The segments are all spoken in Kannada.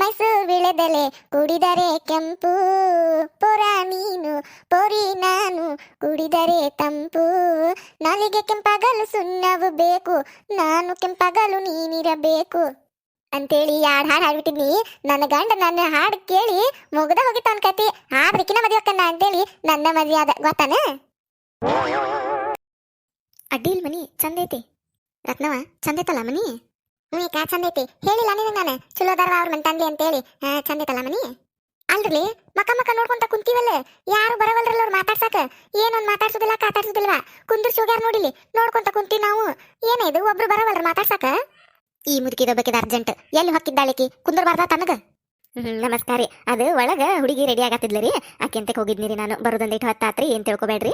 ಮೈಸೂರು ವಿಳೆದೆಲೆ ಕುಡಿದರೆ ಕೆಂಪು ಪೊರ ನೀನು, ಪೊರಿ ನಾನು ಕುಡಿದರೆ ತಂಪು. ನಾಲಿಗೆ ಕೆಂಪಾಗಲು ಸುಣ್ಣವು ಬೇಕು, ನಾನು ಕೆಂಪಾಗಲು ನೀನಿರಬೇಕು. ಅಂತೇಳಿ ಯಾಡ್ ಹಾಡು ಹಾಡ್ಬಿಟ್ಟಿದ್ನಿ? ನನ್ನ ಗಂಡ ನನ್ನ ಹಾಡು ಕೇಳಿ ಮುಗ್ದ ಹೋಗಿತ್ತು ಕತಿ. ಆದ್ರಿಕಿನ ಮದುವೆ ಅಕ್ಕನ್ನ ಅಂತೇಳಿ ನನ್ನ ಮದುವೆ ಆದ, ಗೊತ್ತಾನ? ಅಡ್ಡಿಲ್ ಮನಿ, ಚಂದೈತಿ. ರತ್ನವ, ಚಂದೈತಲ್ಲ ಮನಿ? ಹ್ಞೂ ಈಗ ಚಂದ ಐತಿ. ಹೇಳಿಲ್ಲ ನಿನಗೆ ನಾನು? ಚಲೋ ಅದಾರ ಅವ್ರ ಮನ್ ತಂದೆ ಅಂತೇಳಿ. ಹಾ ಚಂದ ಐತಲ್ಲ ಮನಿ? ಅಲ್ರಿ? ಮಕ್ಕ ಮಕ್ಕ ನೋಡ್ಕೊಂತ ಕುಂತೀವಲ್ಲ? ಯಾರು ಬರವಲ್ರಲ್ಲ ಅವ್ರು ಮಾತಾಡ್ಸಾಕ? ಏನೊಂದ್ ಮಾತಾಡ್ಸೋದಿಲ್ಲ ಕಾತಾಡ್ಸೋದಿಲ್ವ? ಕುಂದ್ರಿಸಿ ಹೋಗ್ಯಾರ ನೋಡಿಲಿ ನೋಡ್ಕೊಂತ ಕುಂತೀವಿ ನಾವು. ಏನಿದು ಒಬ್ರು ಬರವಲ್ರ ಮಾತಾಡ್ಸಾಕ? ಈ ಮುದುಕಿದ ಬೇಕಿದ ಅರ್ಜೆಂಟ್. ಎಲ್ಲಿ ಹೊಕ್ಕಿದ್ದಾಳಿಕಿ ಕುಂದರ್ಬಾರ್ದ ತನಗ? ನಮಸ್ಕಾರ. ರೀ ಅದು ಒಳಗ ಹುಡುಗಿ ರೆಡಿ ಆಗತ್ತಿದ್ಲ ರೀ. ಆಕೆಂತಕ್ಕೆ ಹೋಗಿದ್ನಿ ರೀ ನಾನು. ಬರೋದೊಂದಿಟ್ಟು ಹೊತ್ತಾತ್ರಿ ಏನ್ ತಿಳ್ಕೊಬೇಡ್ರಿ.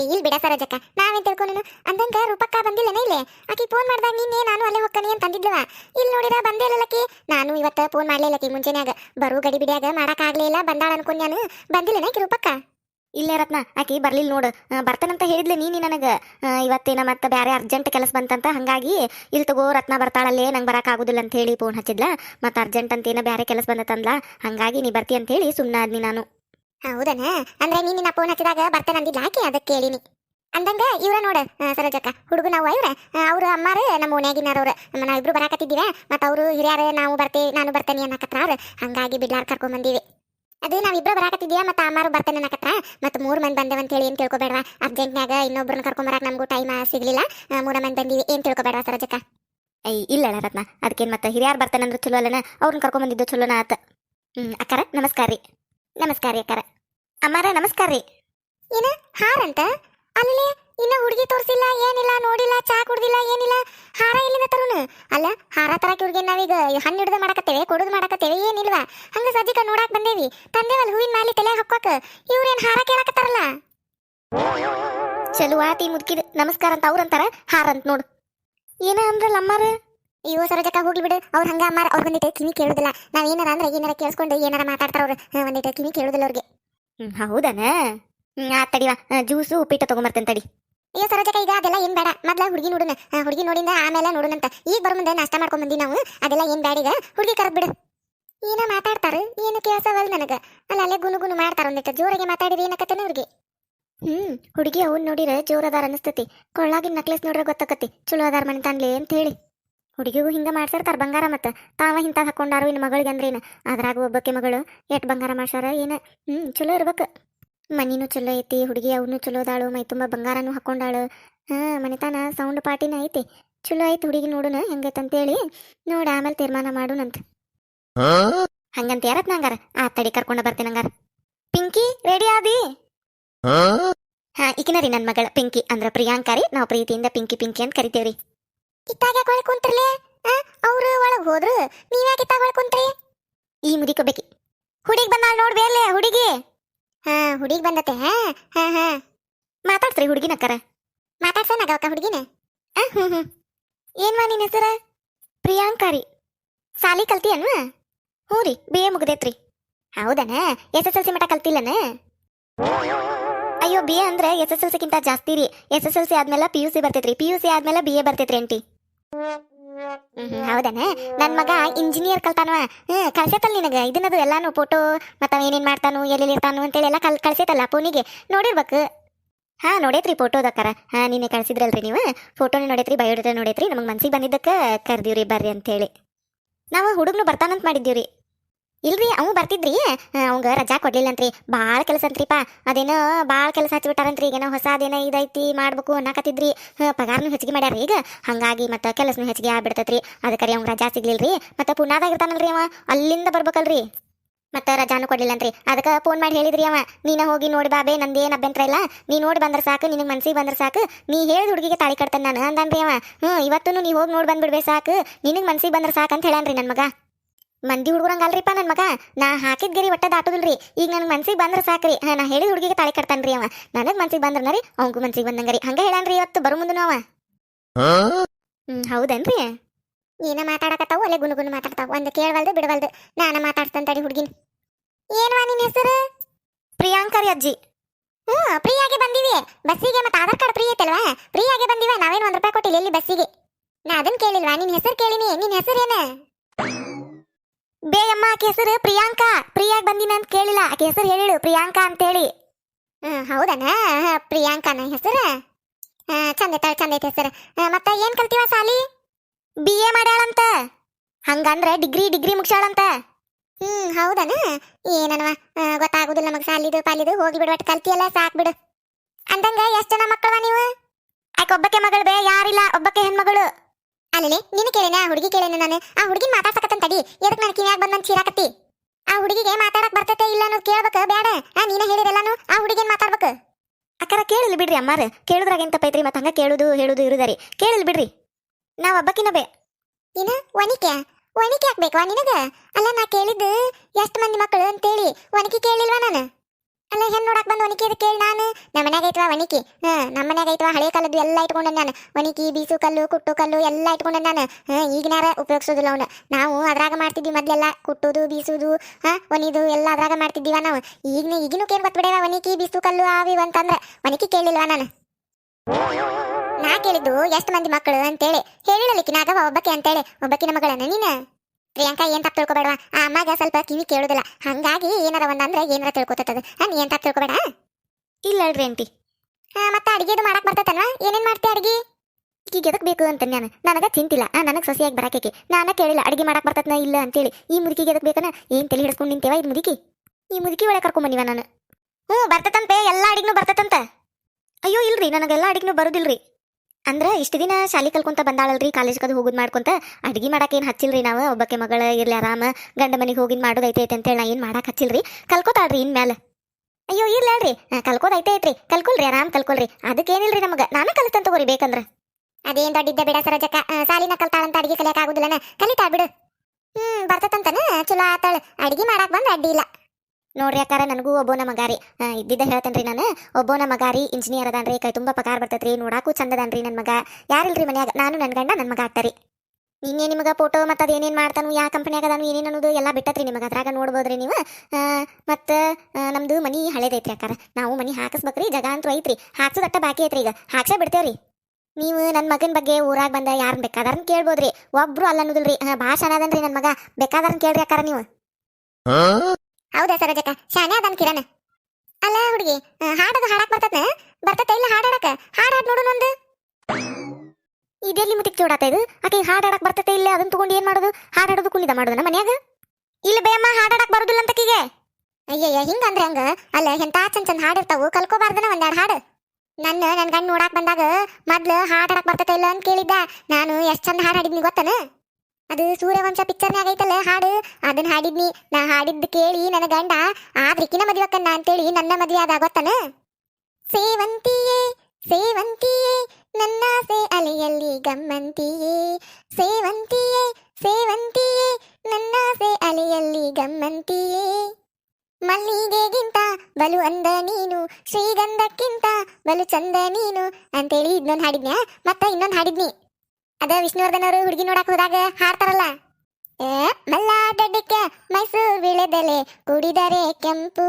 ಇಲ್ಲಿ ಬಿಡ ಸರೋಜಕ್ಕ ನಾವೇನ್ ತಿಳ್ಕೊಂಡು ಅಂದಂಗ ರೂಪಕ್ಕ ಬಂದಿಲ್ಲನ ಇಲ್ಲಿ? ಆಕಿ ಫೋನ್ ಮಾಡ್ದಾಗ ನಿನ್ನೆ ನಾನು ಅಲ್ಲೇ ಹೋಗ್ತಾನೆ ಅಂತ ಅಂದಿದ್ಲವ? ಇಲ್ಲಿ ನೋಡಿದ ಬಂದೇ ಇಲ್ಲಕಿ ನಾನು ಇವತ್ತ ಫೋನ್ ಮಾಡ್ಲಿಲ್ಲಕಿ ಮುಂಜಾನ್ಯಾಗ. ಬರು ಗಡಿ ಬಿಡ್ಯಾಗ ಮಾಡಕ್ ಆಗ್ಲಿಲ್ಲ ಬಂದಾಳ ಅನ್ಕೊಂಡ್ಯಾನು. ಬಂದಿಲ್ಲನ ಆಕಿ ರೂಪಕ್ಕ? ಇಲ್ಲೇ ರತ್ನ, ಆಕಿ ಬರ್ಲಿಲ್ಲ ನೋಡು. ಬರ್ತಾನಂತ ಹೇಳಿದ್ಲೆ ನೀನಿ ನನಗ. ಇವತ್ತೇನ ಮತ್ತೆ ಬ್ಯಾರೆ ಅರ್ಜೆಂಟ್ ಕೆಲಸ ಬಂತಂತ, ಹಂಗಾಗಿ ಇಲ್ಲಿ ತಗೋ ರತ್ನ ಬರ್ತಾಳಲ್ಲೇ, ನಂಗೆ ಬರಕ್ ಆಗುದಿಲ್ಲ ಅಂತ ಹೇಳಿ ಫೋನ್ ಹಚ್ಚಿದ್ಲ. ಮತ್ತೆ ಅರ್ಜೆಂಟ್ ಅಂತ ಏನೋ ಬ್ಯಾರೆ ಕೆಲಸ ಬಂದತಂದ್ಲ, ಹಂಗಾಗಿ ನೀ ಬರ್ತಿ ಅಂತ ಹೇಳಿ ಸುಮ್ಮನಾದ್ನಿ ನಾನು. ಹೌದನ? ಅಂದ್ರೆ ನೀನ್ ನಿನ್ನ ಫೋನ್ ಹಚ್ಚಿದಾಗ ಬರ್ತಾನೆ ಅಂದಿಲ್ಲ ಆಕೆ ಅದಕ್ಕೆ ಕೇಳಿನಿ ಅಂದಂಗ ಇವ್ರ ನೋಡ ಸರೋಜಕ್ಕ. ಹುಡುಗ ನಾವು ಇವ್ರ? ಅವ್ರ ಅಮ್ಮಾರ, ನಮ್ಮ ಓಣ್ಯಾಗಿನಾರವ್ರ ನಾವು ಇಬ್ರು ಬರಾಕತ್ತಿದ್ದೀವ? ಮತ್ತು ಅವರು ಹಿರಿಯರ, ನಾವು ಬರ್ತೀವಿ ನಾನು ಬರ್ತೇನೆ ಅನ್ನಕತ್ತಾರ ಹಂಗಾಗಿ ಬಿಡ್ಲಾರ್ ಕರ್ಕೊಂಡ್ ಬಂದೀವಿ. ಅದು ಇಬ್ರು ಬರಾಕತ್ತಿದ್ದೀವ, ಮತ್ತು ಅಮ್ಮಾರು ಬರ್ತೇನೆ ಅನ್ನಕತ್ರ? ಮತ್ತು ಮೂರು ಮಂದಿ ಬಂದೇವ ಅಂತ ಹೇಳಿ ಏನು ತಿಳ್ಕೊಬೇಡ್ವಾ? ಅರ್ಜೆಂಟ್ನಾಗ ಇನ್ನೊಬ್ರನ್ನ ಕರ್ಕೊಂಬರಕ್ಕೆ ನಮಗೂ ಟೈಮ್ ಸಿಗ್ಲಿಲ್ಲ. ಮೂರ ಮಂದಿ ಬಂದೀವಿ. ಏನು ತಿಳ್ಕೊಬೇಡ್ವಾ ಸರೋಜಕ್ಕ? ಐ ಇಲ್ಲ ರತ್ನ. ಅದಕ್ಕೇನು ಮತ್ತೆ ಹಿರಿಯರು ಬರ್ತಾನಂದ್ರೆ ಚಲೋ ಅಲ್ಲನ? ಅವ್ರನ್ನ ಕರ್ಕೊಂಬಂದಿದ್ದು ಚಲೋನ ಆತ. ಹ್ಞೂ ಅಕ್ಕಾರ ನಮಸ್ಕಾರ ರೀ ನಮಸ್ಕಾರ ಅಕ್ಕಾರ. ಅಮ್ಮಾರ, ನಮಸ್ಕಾರ ರೀ. ಏನ ಹಾರಂತ ಅಲ್ಲಿ ಇನ್ನ ಹುಡುಗಿ ತೋರಿಸಿಲ್ಲ, ಏನಿಲ್ಲ, ನೋಡಿಲ್ಲ, ಚಾ ಕುಡ್ದಿಲ್ಲ, ಏನಿಲ್ಲ, ಹಾರ ಎಲ್ಲಿಂದ ತರೋನು ಅಲ್ಲ, ಹಾರ ತರಕ್ಕೆ ಹುಡುಗಿ ನಾವೀಗ ಹಣ್ಣು ಹಿಡ್ದು ಮಾಡಕತ್ತೇವೆ, ಕೊಡುದು ಮಾಡಕತ್ತೇವೆ, ಏನಿಲ್ವಾ? ಹಂಗ ಸಜ್ಜಿಕ ನೋಡಾಕ್ ಬಂದೇವಿ. ತಂದೇವಲ್ ಹೂವಿನ ಮಾಲಿ ತಲೆ ಹಾಕೋಕ ಇವ್ರೇನ್ ಹಾರ ಕೇಳಕತ್ತಾರಲ್ಲ? ಚಲೋ ಆತಿ ಮುದ್ಕಿದ್. ನಮಸ್ಕಾರ ಅಂತ ಅವ್ರಂತಾರ ಹಾರ ಅಂತ ನೋಡು. ಏನ ಅಂದ್ರಲ್ಲ ಅಮ್ಮಾರ? ಅಯ್ಯೋ ಸರೋಜಕ್ಕ ಹೋಗ್ಲಿ ಬಿಡು. ಅವ್ರ ಹಂಗ ಅಮ್ಮಾರ ಅವ್ರ ಒಂದಿಟ್ಟು ಕಿವಿ ಕೇಳುದಿಲ್ಲ. ನಾವ್ ಏನಾರ ಅಂದ್ರೆ ಏನಾರ ಕೇಳಿಸ್ಕೊಂಡು ಏನಾರ ಮಾತಾಡ್ತಾರ ಅವ್ರು. ಒಂದಿಟ್ಟು ಕಿವಿ ಕೇಳುದಿಲ್ಲ ಅವ್ರಿಗೆ. ಹ್ಮ್ ಹೌದನ? ಹ್ಮ್ ಆ ತಡಿವಾ ಜ್ಯೂಸು ಉಪ್ಪಿಟ್ಟು ತಗೊಂಬರ್ತೇನೆ ತಡಿ. ಅಯ್ಯೋ ಸರೋಜಕ್ಕ ಈಗ ಅದೆಲ್ಲ ಏನ್ ಬೇಡ. ಮೊದ್ಲ ಹುಡುಗಿ ನೋಡುನ. ಹುಡುಗಿ ನೋಡಿಂದ ಆಮೇಲೆ ನೋಡುನಂತ. ಈಗ ಬರೋ ಮುಂದೆ ನಾಷ್ಟ ಮಾಡ್ಕೊಂಡ್ ಬಂದಿ ನಾವು. ಅದೆಲ್ಲ ಏನ್ ಬೇಡ ಈಗ. ಹುಡುಗಿ ಕರೆದ್ ಬಿಡು. ಏನ ಮಾತಾಡ್ತಾರ? ಏನು ಕೇಳ್ಸವಲ್ ನನಗ. ಅಲ್ಲ ಅಲ್ಲೇ ಗುನು ಗುನು ಮಾಡ್ತಾರ ಒಂದಿಟ್ಟು ಜೋರಾಗಿ ಮಾತಾಡಿದ್ರೆ ಏನಕತ್ತೇನೆ ಅವ್ರಿಗೆ? ಹ್ಮ್ ಹುಡುಗಿ ಅವ್ನ್ ನೋಡಿರ ಜೋರದಾರ ಅನಸ್ತತಿ. ಕೊಳ್ಳಾಗಿನ ನಕ್ಲೆಸ್ ನೋಡ್ರೆ ಗೊತ್ತಾಕತಿ ಚಲೋ ಅದಾರ ಮನೆ ತಾನ್ಲಿ ಅಂತ ಹೇಳಿ ಹುಡುಗಿಗೂ ಹಿಂಗ ಮಾಡ್ಸಿರ್ತಾರ ಬಂಗಾರ ಮತ್ತ. ತಾವ ಇಂತ ಹಾಕೊಂಡಾರು ಇನ್ನು ಮಗಳಿಗೆ ಅಂದ್ರೇನ ಅದ್ರಾಗ ಒಬ್ಬಕ್ಕೆ ಮಗಳು ಎಟ್ ಬಂಗಾರ ಮಾಡ್ಸಾರ ಏನ ಹ್ಮ್ ಚಲೋ ಇರ್ಬೇಕು. ಮನಿನೂ ಚಲೋ ಐತಿ ಹುಡುಗಿ ಅವನು ಚಲೋ ಅದಾಳು ಮೈ ತುಂಬ ಬಂಗಾರನೂ ಹಾಕೊಂಡಾಳು. ಹಾ ಮನೆತನ ಸೌಂಡ್ ಪಾರ್ಟಿನ ಐತಿ. ಚಲೋ ಐತಿ ಹುಡುಗಿ ನೋಡುನ ಹೇಳಿ ನೋಡ ಆಮೇಲೆ ತೀರ್ಮಾನ ಮಾಡುನಂತ ಹಂಗಂತ ಯಾರತ್ ನಂಗಾರ? ಆ ತಡಿ ಕರ್ಕೊಂಡ ಬರ್ತೀನಿ ಹಂಗಾರ ಪಿಂಕಿ ರೆಡಿ ಆದಿ? ಹಾ? ಈಕಿನ ರೀ ನನ್ನ ಮಗಳ ಪಿಂಕಿ ಅಂದ್ರ ಪ್ರಿಯಾಂಕಾ ರೀ ನಾವು ಪ್ರೀತಿಯಿಂದ ಪಿಂಕಿ ಪಿಂಕಿ ಅಂತ ಕರಿತೇವ್ರಿ. ಇತ್ತಾಗ ಒಳಗ್ ಕುಂತ್ರಲೆ? ಅವ್ರು ಒಳಗೆ ಹೋದ್ರು. ನೀವ್ಯಾಕೆ ಇತ್ತಾಗ ಒಳಗ್ ಕುಂತ್ರಿ? ಈ ಮುದಿಕೋಬೇಕಿ ಹುಡುಗಿ ಬಂದಾಳ ನೋಡ್ಬೇಲೆ ಹುಡುಗಿ. ಹಾ, ಹುಡುಗಿ ಬಂದತೆ. ಹಾ ಹಾ ಹಾ. ಮಾತಾಡ್ಸ್ರಿ ಹುಡುಗಿನ ಅಕ್ಕರ. ಮಾತಾಡ್ಸೋಣ ಗವಕ ಹುಡುಗಿನ. ಹ್ಮ್ ಹ್ಮ್. ಏನ್ವಾ ನಿನ್ನ ಹೆಸರ? ಪ್ರಿಯಾಂಕಾ ರೀ ಸಾಲಿ ಕಲ್ತಿಯನ್ವಾ? ಹ್ಞೂ ರೀ, ಬಿ ಎ ಮುಗ್ದೈತ್ರಿ. ಹೌದನ? ಎಸ್ ಎಸ್ ಎಲ್ ಸಿ ಮಠ ಕಲ್ತಿಲ್ಲನ? ಅಯ್ಯೋ, ಬಿ ಎ ಅಂದ್ರೆ ಎಸ್ ಎಸ್ ಎಲ್ ಸಿಗಿಂತ ಜಾಸ್ತಿ ರೀ. ಎಸ್ ಎಸ್ ಎಲ್ ಸಿ ಆದ್ಮೇಲೆ ಪಿ ಯು ಸಿ ಬರ್ತೈತ್ರಿ. ಪಿ ಯು ಸಿ ಆದ್ಮೇಲೆ ಬಿ ಎ ಬರ್ತೈತ್ರಿ ಅಂಟಿ ಹೌದನ? ನನ್ ಮಗ ಇಂಜಿನಿಯರ್ ಕಲ್ತಾನವ. ಹ್ಮ್ ಕಳ್ಸೈತಲ್ಲ ನಿನಗ. ಇದನ್ನದು ಎಲ್ಲಾನು ಫೋಟೋ ಮತ್ತ ಏನೇನ್ ಮಾಡ್ತಾನು ಎಲ್ಲೆಲ್ಲಿ ಇರ್ತಾನು ಅಂತೇಳಿ ಎಲ್ಲ ಕಲ್ ಕಳ್ಸೈತಲ್ಲ ಫೋನಿಗೆ ನೋಡಿರ್ಬೇಕು. ಹಾ, ನೋಡೈತ್ರಿ ಫೋಟೋದಕ್ಕಾರ ಹಾ, ನಿನ್ನೆ ಕಳ್ಸಿದ್ರಲ್ರಿ ನೀವು. ಫೋಟೋನೇ ನೋಡೈತ್ರಿ ಬಯೋಡೇಟಾ ನೋಡೈತ್ರಿ. ನಮಗೆ ಮನ್ಸಿಗೆ ಬಂದಿದ್ದಕ್ಕೆ ಕರ್ದೀವ್ರಿ ಬರ್ರಿ ಅಂತೇಳಿ. ನಾವು ಹುಡುಗನು ಬರ್ತಾನಂತ ಮಾಡಿದ್ದೀವ್ರಿ. ಇಲ್ರಿ, ಅವ ಬರ್ತಿದ್ರಿ. ಅವಂಗ ರಜಾ ಕೊಡ್ಲಿಲ್ಲಂತ್ರಿ. ಭಾಳ ಕೆಲಸ ಅಂತ್ರಿಪ್ಪ ಅದೇನೋ ಭಾಳ ಕೆಲಸ ಹಚ್ಚಿಬಿಟ್ಟಾರಂತ್ರಿ ಈಗೇನೋ ದಿನ ಇದೈತಿ ಮಾಡ್ಬೇಕು ಅನ್ನಕತ್ತಿದ್ರಿ. ಪಗಾರನು ಹೆಚ್ಚಿಗೆ ಮಾಡ್ಯಾರ ಈಗ. ಹಂಗಾಗಿ ಮತ್ತೆ ಕೆಲಸನು ಹೆಚ್ಚಿಗೆ ಆಗ್ಬಿಡ್ತೈತ್ರಿ. ಅದಕ್ಕೆ ಅವ್ನ ರಜಾ ಸಿಗ್ಲಿಲ್ರಿ. ಮತ್ತೆ ಪುನಾದಾಗ ಇರ್ತಾನಲ್ರಿ ಅವ. ಅಲ್ಲಿಂದ ಬರ್ಬೇಕಲ್ರಿ. ಮತ್ತೆ ರಜಾನು ಕೊಡ್ಲಿಲ್ಲಂತ್ರಿ. ಅದಕ್ಕೆ ಫೋನ್ ಮಾಡಿ ಹೇಳಿದ್ರಿ ಅವ. ನೀನ ಹೋಗಿ ನೋಡಿ ಬಾಬೆ ನಂದೇನು ಅಭ್ಯಂತರ ಇಲ್ಲ. ನೀ ನೋಡಿ ಬಂದ್ರೆ ಸಾಕು, ನಿನಗೆ ಮನ್ಸಿಗೆ ಬಂದ್ರೆ ಸಾಕು. ನೀ ಹೇಳಿದ ಹುಡುಗಿಗೆ ತಾಳಿ ಕಟ್ತಾನೆ ನಾನು ಅಂದನ್ರಿ ಅವ. ಹ್ಞೂ ಇವತ್ತು ನೀ ಹೋಗಿ ನೋಡಿ ಬಂದ್ಬಿಡ್ಬೇ ಸಾಕು. ನಿನಗೆ ಮನ್ಸಿಗೆ ಬಂದ್ರೆ ಸಾಕು ಅಂತ ಹೇಳನ್ರಿ ನನ್ನ ಮಗ. ಮಂದಿ ಹುಡುಗರಂಗ ಅಲ್ರಿಪ್ಪ ನನ್ನ ಮಗ. ನಾ ಹಾಕಿದ ಗಿರಿ ಒಟ್ಟ ದಾಟೋದಿಲ್ರಿ. ಈಗ ನನಗೆ ಮನ್ಸಿಗೆ ಬಂದ್ರೆ ಸಾಕ್ರಿ. ನಾ ಹೇಳಿದ ಹುಡುಗಿಗೆ ತಾಳಿ ಕಟ್ತಾನ್ರಿ ಅವ. ನನಗೆ ಮನ್ಸಿಗೆ ಬಂದ್ರನ ರೀ ಅವಂಗೂ ಮನ್ಸಿಗೆ ಬಂದಂಗ ಹಂಗೆ ಹೇಳನ್ರಿ ಇವತ್ತು ಬರೋ ಮುಂದನು ಅವ ಹ್ಮ್ ಹೌದೇನ್ರಿ? ಏನ ಮಾತಾಡಕತ್ತಾವು ಅಲ್ಲೇ ಗುನು ಗುನು ಮಾತಾಡ್ತಾವ. ಒಂದು ಕೇಳವಲ್ದು ಬಿಡವಲ್ದು. ನಾನ ಮಾತಾಡ್ತಾನೆ ತಡಿ ಹುಡುಗಿನ. ಏನ್ವಾ ನಿನ್ನ ಹೆಸರು? ಪ್ರಿಯಾಂಕರಿ ಅಜ್ಜಿ. ಹ್ಞೂ ಫ್ರೀಯಾಗಿ ಬಂದಿವಿ. ಬಸ್ಸಿಗೆ ಮತ್ತೆ ಆಧಾರ್ ಕಾರ್ಡ್ ಫ್ರೀ ಐತಲ್ವಾ? ಫ್ರೀಯಾಗಿ ಬಂದಿವ. ನಾವೇನು ಒಂದು ರೂಪಾಯಿ ಕೊಟ್ಟಿಲ್ಲ ಎಲ್ಲಿ ಬಸ್ಸಿಗೆ? ನಾ ಅದನ್ನ ಕೇಳಿಲ್ವಾ? ನಿನ್ನ ಹೆಸರು ಕೇಳಿನಿ. ನಿನ್ನ ಹೆಸರೇನ ಬೇಯಮ್ಮ ಆಕೆ ಹೆಸರು ಪ್ರಿಯಾಂಕಾ. ಪ್ರಿಯಾಗ್ ಬಂದಿನ ಅಂತ ಕೇಳಿಲ್ಲ. ಆಕೆ ಹೆಸರು ಹೇಳಿಳು ಪ್ರಿಯಾಂಕಾ ಅಂತೇಳಿ. ಹ್ಮ್ ಹೌದನ? ಪ್ರಿಯಾಂಕಾನ ಹೆಸರು? ಹಾ ಚಂದ ಐತಾಳ ಚಂದ ಐತೆ ಹೆಸರು. ಮತ್ತ ಏನ್ ಕಲ್ತೀವ ಸಾಲಿ? ಬಿ ಎ ಮಾಡ್ಯಾಳಂತ. ಹಂಗಂದ್ರೆ ಡಿಗ್ರಿ ಡಿಗ್ರಿ ಮುಗ್ಸಾಳಂತ ಹ್ಮ್ ಹೌದನ? ಏನನವ? ಗೊತ್ತಾಗುದಿಲ್ಲ ನಮಗ್ ಸಾಲಿದು ಪಾಲಿದು. ಹೋಗಿ ಬಿಡು ಒಟ್ಟು ಕಲ್ತಿಯಲ್ಲ ಸಾಕ್ ಬಿಡು. ಅಂದಂಗ ಎಷ್ಟ್ ಜನ ಮಕ್ಕಳವ ನೀವು? ಆಕೆ ಒಬ್ಬಕ್ಕೆ ಮಗಳು ಬೇ ಯಾರಿಲ್ಲ. ಒಬ್ಬಕ್ಕೆ ಹೆಣ್ಮಗಳು. ಅಲ್ಲೇ ನಿನ್ನ ಕೇಳೇನೆ? ಆ ಹುಡುಗಿ ಕೇಳೇನೆ ನಾನು. ಆ ಹುಡುಗಿನ ಮಾತಾಡ್ಸಕತ್ತಂತ ತಡಿ. ಎದಕ್ ನಾನು ಕಿವ್ಯಾಗ ಬಂದ್ ನನ್ ಚೀರಾಕತ್ತಿ? ಆ ಹುಡುಗಿಗೆ ಮಾತಾಡಕ್ ಬರ್ತೈತೆ ಇಲ್ಲ ಅನ್ನೋದು ಕೇಳ್ಬೇಕ? ಬೇಡ ಆ, ನೀನ ಹೇಳಿರಲ್ಲಾನು ಆ ಹುಡುಗಿನ ಮಾತಾಡ್ಬೇಕು? ಅಕ್ಕರ, ಕೇಳಲಿ ಬಿಡ್ರಿ ಅಮ್ಮಾರ. ಕೇಳಿದ್ರಾಗ ಎಂತ ಪೈತ್ರಿ ಮತ್ತ ಹಂಗ ಕೇಳುದು, ಹೇಳುದು, ಇರುದರಿ. ಕೇಳಲಿ ಬಿಡ್ರಿ. ನಾವ್ ಒಬ್ಬಕಿನ ಬೇ ಏನ ಒನಿಕೆ ಒಣಿಕೆ ಹಾಕ್ಬೇಕವಾ ನಿನಗ? ಅಲ್ಲ, ನಾ ಕೇಳಿದ್ದು ಎಷ್ಟ್ ಮಂದಿ ಮಕ್ಕಳು ಅಂತೇಳಿ. ವನಿಕೆ ಕೇಳಿಲ್ವಾ ನಾನು? ಅಲ್ಲ, ಹೆಣ್ಣು ನೋಡಕ್ ಬಂದು ಒಣಕಿ ಅದು ಕೇಳಿ ನಾನು. ನಮ್ಮ ಮನ್ಯಾಗ ಐತವಾ ಒನಕಿ ಹಾ ನಮ್ಮ ಮನ್ಯಾಗ ಐತವಾ ಹಳೆ ಕಾಲದ್ದು ಎಲ್ಲ ಇಟ್ಕೊಂಡೆ ನಾನು. ಒನಕಿ ಬೀಸು ಕಲ್ಲು, ಕುಟ್ಟು ಕಲ್ಲು ಎಲ್ಲ ಇಟ್ಕೊಂಡೆ ನಾನು. ಹಾ ಈಗಿನಾರ ಉಪಯೋಗಿಸೋದಿಲ್ಲ ಅವನು. ನಾವು ಅದ್ರಾಗ ಮಾಡ್ತಿದ್ವಿ ಮೊದ್ಲೆಲ್ಲ. ಕುಟ್ಟುದು, ಬೀಸುದು, ಹಾ, ಒಣಿದು ಎಲ್ಲ ಅದ್ರಾಗ ಮಾಡ್ತಿದ್ವಿ ನಾವು. ಈಗಿನ ಈಗಿನೂ ಕೇಳಿ ಗೊತ್ಬಿಡೇವ ಒನಕಿ ಬೀಸು ಕಲ್ಲು, ಆವಿ ಅಂತಂದ್ರೆ. ಒನಕಿ ಕೇಳಿಲ್ವಾ ನಾನು? ನಾ ಕೇಳಿದ್ದು ಎಷ್ಟು ಮಂದಿ ಮಕ್ಕಳು ಅಂತೇಳಿ. ಹೇಳಿಳಲಿಕ್ಕೆ ನಾಗವ ಒಬ್ಬಕ್ಕೆ ಅಂತೇಳಿ. ಒಬ್ಬಕಿನ ಮಗಳನ್ನ ನೀನ? ಪ್ರಿಯಾಂಕಾ ಏನ್ ತಪ್ಪು ತಿಳ್ಕೊಬೇಡವಾ? ಆ ಅಮ್ಮಗ ಸ್ವಲ್ಪ ಕಿವಿ ಕೇಳುದಿಲ್ಲ. ಹಂಗಾಗಿ ಏನಾರ ಒಂದಂದ್ರೆ ಏನಾರ ತಿಳ್ಕೊತದ ನೀ ಏನ್ ತಪ್ಪು ತಿಳ್ಕೊಬೇಡ? ಇಲ್ಲ ಹೇಳ್ರಿ ಆಂಟಿ. ಹಾ ಮತ್ತೆ ಅಡಿಗೆದು ಮಾಡಕ್ ಬರ್ತೈತಲ್ವಾ ಏನೇನ್ ಮಾಡ್ತಿ ಅಡಿಗೆ? ಈಗ ಎದಕ್ ಬೇಕು ಅಂತ ನಾನು? ನನಗ ಚಿಂತಿಲ್ಲ. ಆ ನನಗೆ ಸಸಿಯಾಗಿ ಬರಾಕೇಕೆ ನಾನ ಕೇಳಿಲ್ಲ ಅಡಿಗೆ ಮಾಡಕ್ ಬರ್ತತ್ನ ಇಲ್ಲ ಅಂತೇಳಿ. ಈ ಮುದುಕಿಗೆ ಎದಕ್ ಬೇಕನ? ಏನ್ ತಲೆ ಹಿಡಿಸ್ಕೊಂಡು ನಿಂತೇವ ಈ ಮುದುಕಿ? ಈ ಮುದುಕಿ ಒಳಗೆ ಕರ್ಕೊಂಡ್ ಬಂದಿವ ನಾನು. ಹ್ಞೂ ಬರ್ತತಂತೆ. ಎಲ್ಲಾ ಅಡಿಗೆನೂ ಬರ್ತತಂತ. ಅಯ್ಯೋ ಇಲ್ರಿ. ನನಗೆಲ್ಲ ಅಡಿಗೆನೂ ಬರುದಿಲ್ರಿ. ಅಂದ್ರ ಇಷ್ಟ ದಿನ ಶಾಲಿ ಕಲ್ಕೊಂತ ಬಂದಾಳಲ್ರಿ ಕಾಲೇಜ್ ಕದು ಹೋಗುದ್ ಮಾಡ್ಕೊಂತ. ಅಡ್ಗಿ ಮಾಡಕ್ ಏನ್ ಹಚ್ಚಿಲ್ರಿ ನಾವು? ಒಬ್ಬಕ್ಕೆ ಮಗಳ ಇರ್ಲಿ ಆರಾಮ, ಗಂಡ ಮನೆಗೆ ಹೋಗಿದ್ ಮಾಡೋದ್ ಐತೆ ಅಂತೇಳಿ ನಾ ಏನ್ ಮಾಡಕ್ ಹಚ್ಚಿಲ್ರಿ? ಕಲ್ಕೋತಾಳ್ರಿ ಇನ್ಮೇಲೆ ಅಯ್ಯೋ ಇರ್ಲಾಳ್ರಿ ಕಲ್ಕೋದು ಕಲ್ಕೋದ್ ಐತೆ ಐತ್ರಿ ಕಲ್ಕೊಳ್ರಿ, ಆರಾಮ್ ಕಲ್ಕೊಳ್ರಿ. ಅದಕ್ಕೇನಿಲ್ರಿ ನಮಗ? ನಾನು ಕಲಿತಂತ ತಗೋರಿ ಬೇಕಂದ್ರ. ಅದೇನ್ ದೊಡ್ಡಿದ್ದ ಬಿಡ ಸರಜಕ್ಕ. ಸಾಲಿನ ಕಲ್ತಾಳಂತ ಅಡಿಗೆ ಕಲಿಯಕ್ ಆಗುದಿಲ್ಲನ? ಕಲಿತಾ ಬಿಡು. ಹ್ಮ್, ಬರ್ತತಂತನ? ಚಲೋ ಆತಾಳ. ಅಡಿಗೆ ಮಾಡಕ್ ಬಂದ್ ಅಡ್ಡಿ ಇಲ್ಲ. ನೋಡ್ರಿ ಅಕ್ಕಾರ, ನನಗೂ ಒಬ್ಬನ ಮಗಾರಿ. ಇದ್ದಿದ್ದ ಹೇಳ್ತೇನ್ರಿ ನಾನು. ಒಬ್ಬನ ಮಗಾರಿ ಇಂಜಿನಿಯರ್ ಅದಾನ್ರಿ, ಕೈ ತುಂಬಾ ಪಗಾರ ಬರ್ತೈತ್ರಿ, ನೋಡಾಕು ಚಂದದನ್ರಿ ನನ್ನ ಮಗ. ಯಾರಿಲ್ರಿ ಮನ್ಯಾಗ? ನಾನು ನನ್ನ ಗಂಡ ನನ್ನ ಮಗ ಆಗ್ತಾರಿ ನಿನ್ನೆ ನಿಮಗ ಫೋಟೋ ಮತ್ತು ಅದೇನೇನು ಮಾಡ್ತಾನು, ಯಾವ ಕಂಪ್ನಿಯಾಗ ಅದಾನು, ಏನೇನು ಅನ್ನೋದು ಎಲ್ಲ ಬಿಟ್ಟತ್ರಿ ನಿಮಗೆ. ಅದ್ರಾಗ ನೋಡ್ಬೋದ್ರಿ ನೀವು. ಮತ್ತು ನಮ್ದು ಮನಿ ಹಳೇದೈತ್ರಿ ಅಕ್ಕಾರ. ನಾವು ಮನಿ ಹಾಕಿಸ್ಬೇಕ್ರಿ, ಜಗ ಅಂತೂ ಐತ್ರಿ. ಹಾಕ್ಸೋದಟ್ಟ ಬಾಕಿ ಐತ್ರಿ ಈಗ. ಹಾಕ್ಸೇ ಬಿಡ್ತೇವ್ರಿ. ನೀವು ನನ್ನ ಮಗನ ಬಗ್ಗೆ ಊರಾಗ ಬಂದ ಯಾರನ್ನ ಬೇಕಾದಾರನ್ನ ಕೇಳ್ಬೋದ್ರಿ. ಒಬ್ರು ಅಲ್ಲ ಅನ್ನೋದಿಲ್ರಿ ಭಾಳ ಅದನ್ರಿ ನನ್ನ ಮಗ. ಬೇಕಾದಾರನ್ನ ಕೇಳ್ರಿ ಅಕ್ಕಾರ ನೀವು. ಹೌದಾ ಸರೋಜಕ್ಕ? ಶಾನೆ ಅದನ್ ಕಿರಣ. ಅಲ್ಲ ಹುಡುಗಿ ಹಾಡದು ಹಾಡಕ್ ಬರ್ತದ ಬರ್ತತ ಇಲ್ಲ ಹಾಡಾಡಕ? ಹಾಡ್ ಹಾಡ್ ನೋಡು ಒಂದು. ಇದೆಲ್ಲಿ ಮುಟ್ಟಿಕ್ ಚೋಡಾತ ಇದು? ಆಕೆ ಹಾಡ್ ಹಾಡಕ್ ಇಲ್ಲ? ಅದನ್ನ ತಗೊಂಡು ಏನ್ ಮಾಡೋದು? ಹಾಡ್ ಹಾಡೋದು ಕುಣಿದ ಮಾಡೋದನ್ನ ಮನ್ಯಾಗ? ಇಲ್ಲ ಬೇಯಮ್ಮ ಹಾಡ್ ಹಾಡಕ್ ಬರುದಿಲ್ಲ ಅಂತ ಕೀಗೆ ಅಯ್ಯಯ್ಯ ಹಿಂಗಂದ್ರೆ ಹಂಗ? ಅಲ್ಲ, ಎಂತ ಚಂದ ಚಂದ ಹಾಡಿರ್ತಾವು ಕಲ್ಕೋಬಾರ್ದನ ಒಂದೆರಡು ಹಾಡು. ನನ್ನ, ನನ್ ಗಂಡ ನೋಡಾಕ್ ಬಂದಾಗ ಮೊದ್ಲು ಹಾಡ್ ಹಾಡಕ್ ಬರ್ತತೆ ಇಲ್ಲ ಅಂತ ಕೇಳಿದ್ದ. ನಾನು ಎಷ್ಟ್ ಚಂದ ಹಾಡ್ ಹಾಡಿದ್ನಿ ಗೊತ್ತನ? ಅದು ಸೂರ್ಯವಂಶ ಪಿಕ್ಚರ್ನೇ ಆಗೈತಲ್ಲ ಹಾಡು? ಅದನ್ನ ಹಾಡಿದ್ನಿ. ನಾ ಹಾಡಿದ್ದು ಕೇಳಿ ನನ್ನ ಗಂಡ, ಆದ್ರಿಕಿನ ಮದುವಕ್ಕನ್ನ ಅಂತೇಳಿ ನನ್ನ ಮದುವೆ ಆದ ಗೊತ್ತನ? ಸೇವಂತಿಯೇ ಸೇವಂತಿಯೇ ಸೇ ಅಲೆಯಲ್ಲಿ ಗಮ್ಮಂತಿಯೇ. ಸೇವಂತಿಯೇ ಸೇವಂತಿಯೇ, ನನ್ನ ಸೇ ಅಲೆಯಲ್ಲಿ ಗಮ್ಮಂತಿಯೇ. ಮಲ್ಲಿಗೆಗಿಂತ ಬಲು ಅಂದ ನೀನು, ಶ್ರೀಗಂಧಕ್ಕಿಂತ ಬಲು ಚಂದ ನೀನು ಅಂತೇಳಿ ಇನ್ನೊಂದು ಹಾಡಿದ್ನ್ಯಾ? ಮತ್ತೆ ಇನ್ನೊಂದು ಹಾಡಿದ್ನಿ. ಅದ ವಿಷ್ಣುವರ್ಧನ್ ಅವರು ಹುಡುಗಿ ನೋಡಕ್ ಹೋದಾಗ ಹಾಡ್ತಾರಲ್ಲ? ಏ ಮಲ್ಲಾಡಡ್ಡಕ್ಕೆ ಮೈಸೂರು ವಿಳೆದೆಲೆ ಕುಡಿದರೆ ಕೆಂಪು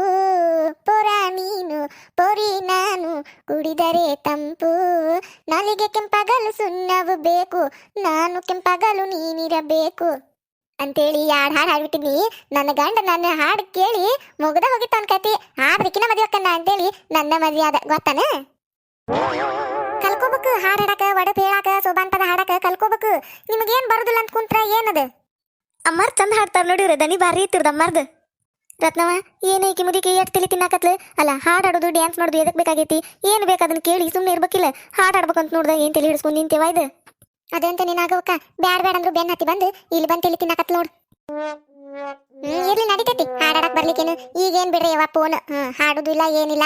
ಪೊರ ನೀನು ಪೊರಿ ನಾನು ಕುಡಿದರೆ ತಂಪು. ನಾಲಿಗೆ ಕೆಂಪಗಲು ಸುಣ್ಣವು ಬೇಕು, ನಾನು ಕೆಂಪಗಲು ನೀನಿರಬೇಕು. ಅಂತೇಳಿ ಯಾರ ಹಾಡು ಹಾಡ್ಬಿಟ್ಟಿದ್ನಿ? ನನ್ನ ಗಂಡ ನನ್ನ ಹಾಡು ಕೇಳಿ ಮುಗ್ದ ಹೋಗಿತ್ತು ಅನ್ಕತಿ ಹಾಡ್ರಿಕಿನ ಮದುವೆ ಅಂತೇಳಿ ನನ್ನ ಮದುವೆ ಆದ, ಗೊತ್ತಾನ? ಕಲ್ಕೋಬೇಕು ಹಾಡ್ ಹಾಡಕ ಒಡಪ್ ಹೇಳಾಕ ಸೋಬಾನ್ಪದ ಹಾಡಕ ಕಲ್ಕೋಬೇಕು. ನಿಮಗೇನ್ ಬರುದಿಲ್ಲ ಅಂತ ಕುಂತ್ರ ಏನದ? ಅಮ್ಮರ್ ಚಂದ ಹಾಡ್ತಾರ ನೋಡಿವ್ರೆ ದನಿ ಬಾರಿ ಇತ್ತಿರ್ದ ಅಮ್ಮಾರ್ದು. ರತ್ನವ ಏನೇ ಈಕಿ ಮುದಿಕೆ ಎಷ್ಟು ತಲೆ ತಿನ್ನಾಕತ್ಲ ಅಲ್ಲ ಹಾಡ್ ಡ್ಯಾನ್ಸ್ ಮಾಡೋದು ಎದಕ್ ಬೇಕಾಗೈತಿ? ಏನ್ ಬೇಕು ಅದನ್ನ ಕೇಳಿ ಸುಮ್ಮನೆ ಇರ್ಬೇಕಿಲ್ಲ. ಹಾಡ್ ಅಂತ ನೋಡ್ದ ಏನ್ ತಲೆ ಹಿಡಿಸ್ಕೊಂಡು ನಿಂತೇವ ಇದು? ಅದಂತ ನೀನಾಗವಕ್ಕ ಬ್ಯಾಡ ಬ್ಯಾಡ ಅಂದ್ರು ಬೆನ್ನ ಹತ್ತಿ ಬಂದು ಇಲ್ಲಿ ಬಂದು ತಲೆ ತಿನ್ನಾಕತ್ ನೋಡು. ಇರ್ಲಿ ನಡಿತೈತಿ. ಹಾಡಾಡಕ್ ಬರ್ಲಿಕ್ಕೇನು ಈಗೇನ್ ಬಿಡ್ರಿ ಯವ್ವ ಫೋನ್ ಹಾಡುದು ಇಲ್ಲ ಏನಿಲ್ಲ.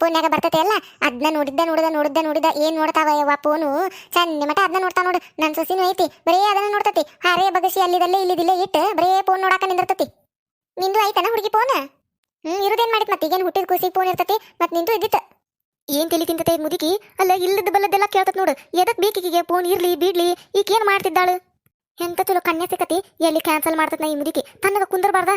ಫೋನ್ಯಾಗ ಬರ್ತೈತೆ ಅಲ್ಲ ಅದನ್ನ ನೋಡಿದ್ದ, ನೋಡಿದ ನೋಡಿದ್ದ, ನೋಡಿದ. ಏನ್ ನೋಡ್ತಾವ ಯವ್ವ ಫೋನು ಚಂದ ಮಟ ಅದನ್ನ ನೋಡ್ತಾ ನೋಡು. ನನ್ ಸೊಸಿನೂ ಐತಿ. ಬರೇ ಅದನ್ನ ನೋಡ್ತತಿ. ಹಾರೇ ಬಗಸಿ ಅಲ್ಲಿದಲ್ಲೇ ಇಲ್ಲಿದಿಲ್ಲೇ ಇಟ್ ಬರೇ ಫೋನ್ ನೋಡಾಕ ನಿಂದಿರ್ತತಿ. ನಿಂದು ಐತನ ಹುಡುಗಿ ಫೋನ್ ಹ್ಮ್, ಇರುದೇನ್ ಮಾಡಿತ್ ಮತ್ತೆ? ಈಗೇನ್ ಹುಟ್ಟಿದ ಕೂಸಿ ಫೋನ್ ಇರ್ತತಿ ಮತ್ ನಿಂದು ಇದ್ದಿತ್ತ? ಏನ್ ತಲಿ ತಿಂತತೆ ಮುದುಕಿ? ಅಲ್ಲ, ಇಲ್ಲದ ಬಲ್ಲದೆಲ್ಲ ಕೇಳ್ತತ್ ನೋಡು. ಎದಕ್ ಬೇಕಿಗೆ ಫೋನ್ ಇರ್ಲಿ, ಬಿಡ್ಲಿ? ಈಕೇನ್ ಮಾಡ್ತಿದ್ದಾಳು? ಎಂತ ಚಲೋ ಕನ್ಯಾ ಸಿಕ್ಕತಿ ಎಲ್ಲಿ ಕ್ಯಾನ್ಸಲ್ ಮಾಡ್ತದ ಈ ಮುದುಕಿ? ತನ್ನಗ ಕುಂದರ್ಬಾರ್ದ?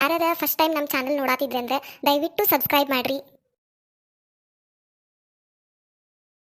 ಯಾರ್ಯಾರ ಫಸ್ಟ್ ಟೈಮ್ ನಮ್ಮ ಚಾನಲ್ ನೋಡಾತಿದ್ರೆ ಅಂದ್ರೆ ದಯವಿಟ್ಟು ಸಬ್ಸ್ಕ್ರೈಬ್ ಮಾಡ್ರಿ.